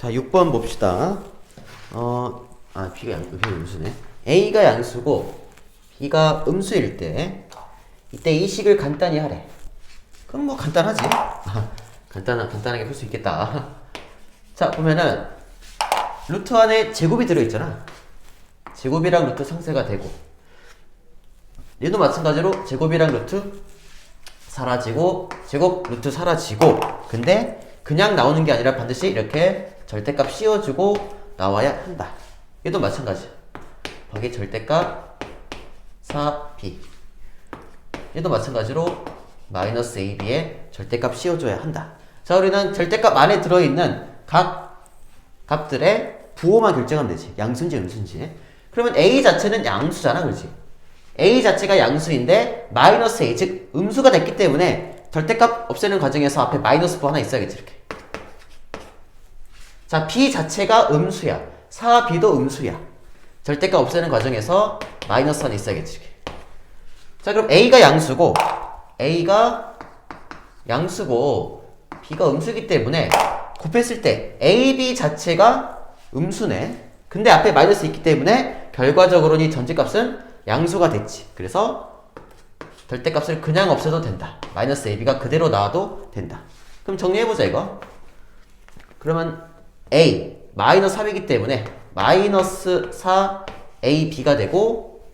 자, 6번 봅시다. 어, 아, B가 양, B가 음수네. A가 양수고, B가 음수일 때, 이때 이 식을 간단히 하래. 그럼 뭐 간단하지? 아, 간단하, 간단하게 풀 수 있겠다. 자, 보면은, 루트 안에 제곱이 들어있잖아. 제곱이랑 루트 상쇄가 되고, 얘도 마찬가지로 제곱이랑 루트 사라지고 제곱 루트 사라지고 근데 그냥 나오는 게 아니라 반드시 이렇게 절대값 씌워주고 나와야 한다. 얘도 마찬가지. 거기 절대값 4b 얘도 마찬가지로 마이너스 ab에 절대값 씌워줘야 한다. 자 우리는 절대값 안에 들어있는 각 값들의 부호만 결정하면 되지. 양수인지 음수인지. 그러면 a 자체는 양수잖아 그렇지? A 자체가 양수인데 마이너스 a 즉 음수가 됐기 때문에 절대값 없애는 과정에서 앞에 마이너스 부 하나 있어야겠지 이렇게 자 b 자체가 음수야 4b도 음수야 절대값 없애는 과정에서 마이너스 하나 있어야겠지 이렇게 자 그럼 a가 양수고 a가 양수고 b가 음수기 때문에 곱했을 때 ab 자체가 음수네 근데 앞에 마이너스 있기 때문에 결과적으로는 이 전체값은 양수가 됐지. 그래서 절대값을 그냥 없애도 된다. 마이너스 ab가 그대로 나와도 된다. 그럼 정리해보자 이거. 그러면 a 마이너스 3이기 때문에 마이너스 4 ab가 되고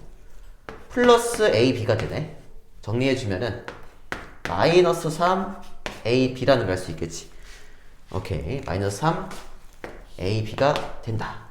플러스 ab가 되네. 정리해주면은 마이너스 3 ab라는 걸 할 수 있겠지. 오케이 마이너스 3 ab가 된다.